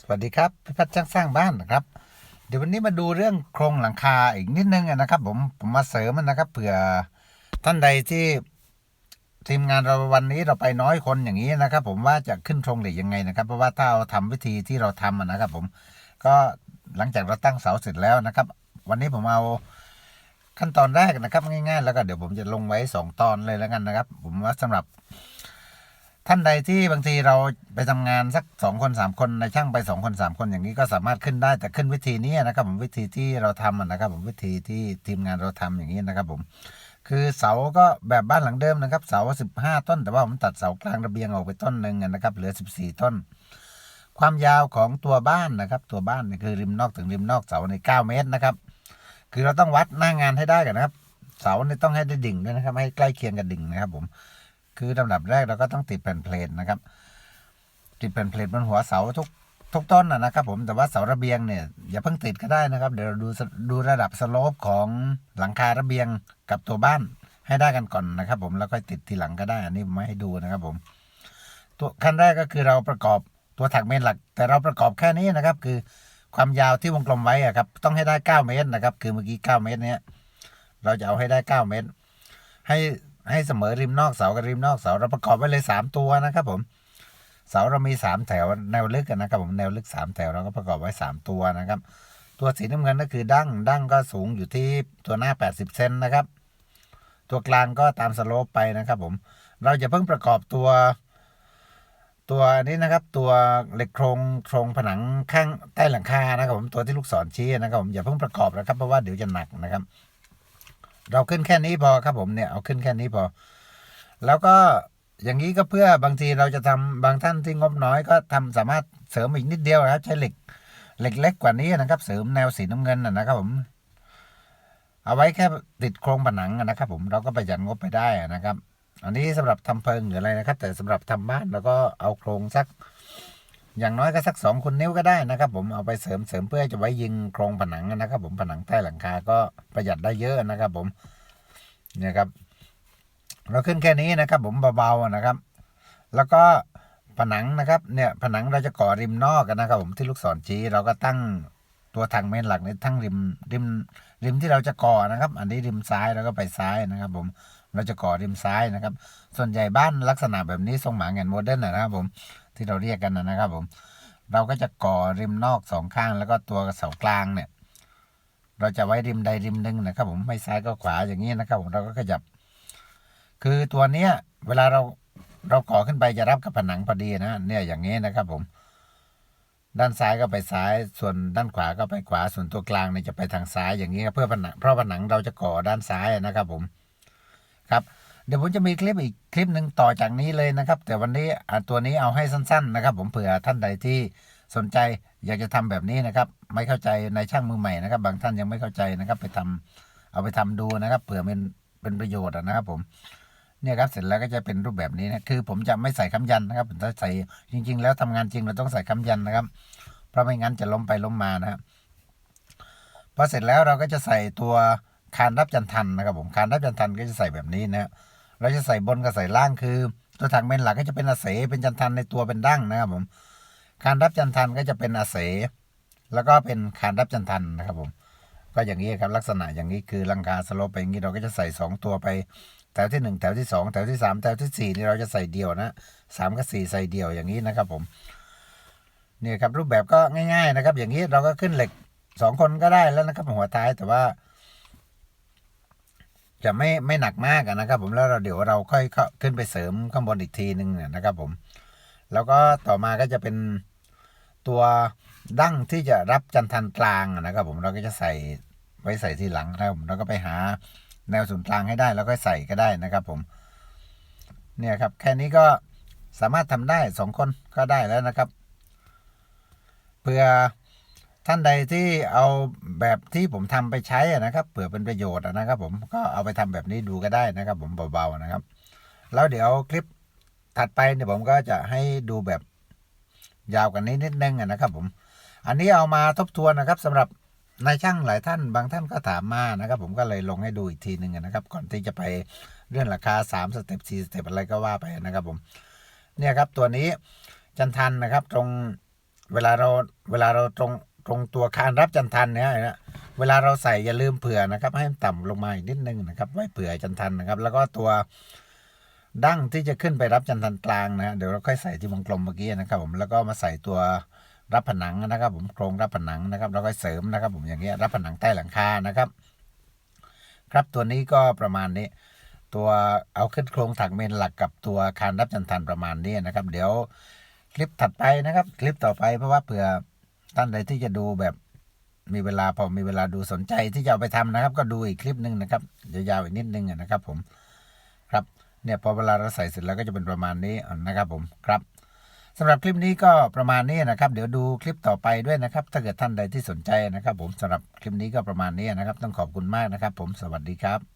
สวัสดีครับพิพัฒน์ช่างสร้างบ้านนะครับ เดี๋ยววันนี้มาดูเรื่องโครงหลังคาอีกนิดนึงนะครับ ผมผมมาเสริมมันนะครับเผื่อท่านใดที่ทีมงานเราวันนี้เราไปน้อยคนอย่างนี้นะครับ ผมว่าจะขึ้นโครงเหล็กยังไงนะครับเพราะว่าถ้าเราทำวิธีที่เราทำนะครับ ผมก็หลังจากเราตั้งเสาเสร็จแล้วนะครับ วันนี้ผมเอาขั้นตอนแรกนะครับ ง่ายๆ แล้วก็เดี๋ยวผมจะลงไว้สองตอนเลยแล้วกันนะครับ ผมว่าสำหรับ ท่านใดที่บางทีเราไปทำงานสักสองคนสามคนในช่างไปสองคนสามคนอย่างนี้ก็สามารถขึ้นได้แต่ขึ้นวิธีนี้นะครับ ผมวิธีที่เราทำอะนะครับ ผมวิธีที่ทีมงานเราทำอย่างนี้นะครับ ผมคือเสาก็แบบบ้านหลังเดิมนะครับ เสาสิบห้าต้น แต่ว่าผมตัดเสากลางระเบียงออกไปต้นหนึ่งนะครับ เหลือสิบสี่ต้น ความยาวของตัวบ้านนะครับ ตัวบ้านนี่คือริมนอกถึงริมนอกเสาในเก้าเมตรนะครับ คือเราต้องวัดหน้างานให้ได้กันนะครับ เสาเนี่ยต้องให้ได้ดิ่งด้วยนะครับ ให้ใกล้เคียงกับดิ่งนะครับ ผม คือลำดับแรกเราก็ต้องติดแผ่นเพลทนะครับ ติดแผ่นเพลทบนหัวเสาทุกทุกต้นนะครับ ผมแต่ว่าเสาระเบียงเนี่ยอย่าเพิ่งติดก็ได้นะครับ เดี๋ยวเราดูดูระดับสโลปของหลังคาระเบียงกับตัวบ้านให้ได้กันก่อนนะครับ ผมแล้วก็ติดทีหลังก็ได้อันนี้มไม่ให้ดูนะครับ ผม ตัวขั้นแรกก็คือเราประกอบตัวถักเมนหลัก แต่เราประกอบแค่นี้นะครับ คือความยาวที่วงกลมไว้อะครับ ต้องให้ได้เก้าเมตรนะครับ คือเมื่อกี้เก้าเมตรเนี้ยเราจะเอาให้ได้เก้าเมตร ให้ ให้เสมอริมนอกเสากับริมนอกเสาเราประกอบไว้เลยสามตัวนะครับผม เสาเรามีสามแถวแนวลึกนะครับผมแนวลึกสามแถวเราก็ประกอบไว้สามตัวนะครับ ตัวสีน้ำเงินก็คือดั้งดั้งก็สูงอยู่ที่ตัวหน้าแปดสิบเซนนะครับ ตัวกลางก็ตามสโลปไปนะครับผม เราจะเพิ่งประกอบตัวตัวนี้นะครับตัวเหล็กโครงโครงผนังข้างใต้หลังคานะครับผมตัวที่ลูกศรชี้นะครับผมอย่าเพิ่งประกอบนะครับเพราะว่าเดี๋ยวจะหนักนะครับ เราขึ้นแค่นี้พอครับผมเนี่ยเอาขึ้นแค่นี้พอ แล้วก็อย่างนี้ก็เพื่อบางทีเราจะทำบางท่านที่งบน้อยก็ทำสามารถเสริมอีกนิดเดียวนะครับ ใช้เหล็กเหล็กเล็กกว่านี้นะครับ เสริมแนวสีน้ำเงินนะครับผม เอาไว้แค่ติดโครงผนังนะครับ ผมเราก็ประหยัดงบไปได้นะครับ อันนี้สำหรับทำเพิงหรืออะไรนะครับ แต่สำหรับทำบ้านเราก็เอาโครงสัก อย่างน้อยก็สักสองคุณนิ้วก็ได้นะครับ ผมเอาไปเสริมเสริมเพื่อจะไว้ยิงโครงผนังนะครับ ผมผนังใต้หลังคาก็ประหยัดได้เยอะนะครับ ผมเนี่ยครับ เราขึ้นแค่นี้นะครับ ผมเบาๆนะครับ แล้วก็ผนังนะครับเนี่ยผนังเราจะก่อริมนอกกันนะครับ ผมที่ลูกศรชี้เราก็ตั้งตัวทางเมนหลักในทั้งริมริมริมที่เราจะก่อนะครับ อันนี้ริมซ้ายแล้วก็ไปซ้ายนะครับ ผมเราจะก่อริมซ้ายนะครับ ส่วนใหญ่บ้านลักษณะแบบนี้ทรงหมาแงนโมเดิร์นนะครับ ผม ที่เราเรียกกันนะครับผม เราก็จะก่อริมนอกสองข้าง แล้วก็ตัวเสากลางเนี่ย เราจะไว้ริมใดริมหนึ่งนะครับ ผมไม่ซ้ายก็ขวาอย่างนี้นะครับ ผมเราก็ขยับ คือตัวเนี้ย เวลาเราเราก่อขึ้นไปจะรับกับผนังพอดีนะเนี่ยอย่างนี้นะครับผม ด้านซ้ายก็ไปซ้าย ส่วนด้านขวาก็ไปขวา ส่วนตัวกลางเนี่ยจะไปทางซ้ายอย่างนี้เพื่อผนังเพราะผนังเราจะก่อด้านซ้ายนะครับ ผม ครับ เดี๋ยวผมจะมีคลิปอีกคลิปหนึ่งต่อจากนี้เลยนะครับ แต่วันนี้ตัวนี้เอาให้สั้น ๆ นะครับ ผมเผื่อท่านใดที่สนใจอยากจะทำแบบนี้นะครับ ไม่เข้าใจในช่างมือใหม่นะครับ บางท่านยังไม่เข้าใจนะครับ ไปทำเอาไปทำดูนะครับ เผื่อเป็นเป็นประโยชน์อะนะครับ ผมเนี่ยครับเสร็จแล้วก็จะเป็นรูปแบบนี้นะคือ ผมจะไม่ใส่คำยันนะครับผมจะใส่จริง ๆ แล้วทำงานจริงเราต้องใส่คำยันนะครับ เพราะไม่งั้นจะล้มไปล้มมานะครับพอเสร็จแล้วเราก็จะใส่ตัวคานรับจันทันนะครับ ผมคานรับจันทันก็จะใส่แบบนี้นะ เราจะใส่บนกับใส่ล่างคือ ตัวถังเมนหลักก็จะเป็นอาเสเป็นจันทันในตัวเป็นดั้งนะครับผมคานรับจันทันก็จะเป็นอาเสแล้วก็เป็นคานรับจันทันนะครับผมก็อย่างนี้ครับลักษณะอย่างนี้คือลังคาสโลปไปอย่างนี้เราก็จะใส่สองตัวไปแถวที่หนึ่งแถวที่สองแถวที่สามแถวที่สี่นี่เราจะใส่เดี่ยวนะสามกับสี่ใส่เดี่ยวอย่างนี้นะครับผมเนี่ยครับรูปแบบก็ง่าย ๆนะครับ อย่างนี้เราก็ขึ้นเหล็กสองคนก็ได้แล้วนะครับหัวท้ายแต่ว่า จะไม่ไม่หนักมากนะครับ ผมแล้วเราเดี๋ยวเราค่อยขึ้นไปเสริมข้างบนอีกทีหนึ่งนะครับ ผม แล้วก็ต่อมาก็จะเป็นตัวดั้งที่จะรับจันทันกลางนะครับ ผมเราก็จะใส่ไว้ใส่ที่หลังนะครับผมแล้วก็ไปหาแนวศูนย์กลางให้ได้แล้วก็ใส่ก็ได้นะครับ ผม เนี่ยครับ แค่นี้ก็สามารถทำได้สองคนก็ได้แล้วนะครับเพื่อ ท่านใดที่เอาแบบที่ผมทำไปใช้นะครับเผื่อเป็นประโยชน์นะครับ ผมก็เอาไปทำแบบนี้ดูก็ได้นะครับ ผมเบาๆนะครับ แล้วเดี๋ยวคลิปถัดไปเนี่ยผมก็จะให้ดูแบบยาวกันนี้นิดนึงอะนะครับ ผม อันนี้เอามาทบทวนนะครับสำหรับนายช่างหลายท่านบางท่านก็ถามมานะครับ ผมก็เลยลงให้ดูอีกทีหนึ่งนะครับ ก่อนที่จะไปเรื่องราคา3สเต็ป4สเต็ปอะไรก็ว่าไปนะครับ ผม เนี่ยครับตัวนี้จันทันนะครับ ตรงเวลาเราเวลาเราตรง ตรงตัวคานรับจันทันเนี่ยนะเวลาเราใส่อย่าลืมเผื่อนะครับ ให้มันต่ำลงมาอีกนิดนึงนะครับ ไว้เผื่อจันทันนะครับ แล้วก็ตัวดั้งที่จะขึ้นไปรับจันทันกลางนะเดี๋ยวเราค่อยใส่ที่วงกลมเมื่อกี้นะครับ ผมแล้วก็มาใส่ตัวรับผนังนะครับ ผมโครงรับผนังนะครับแล้วก็เสริมนะครับ ผมอย่างเงี้ยรับผนังใต้หลังคานะครับ ครับตัวนี้ก็ประมาณนี้ ตัวเอาขึ้นโครงถักเมนหลักกับตัวคานรับจันทันประมาณนี้นะครับ เดี๋ยวคลิปถัดไปนะครับ คลิปต่อไปเพราะว่าเผื่อ ท่านใดที่จะดูแบบมีเวลาพอมีเวลาดูสนใจที่จะเอาไปทำนะครับ ก็ดูอีกคลิปหนึ่งนะครับยาวๆอีกนิดนึงนะครับ ผมครับเนี่ยพอเวลาเราใส่เสร็จแล้วก็จะเป็นประมาณนี้นะครับผมครับสำหรับคลิปนี้ก็ประมาณนี้นะครับ เดี๋ยวดูคลิปต่อไปด้วยนะครับ ถ้าเกิดท่านใดที่สนใจนะครับ ผมสำหรับคลิปนี้ก็ประมาณนี้นะครับ ต้องขอบคุณมากนะครับ ผมสวัสดีครับ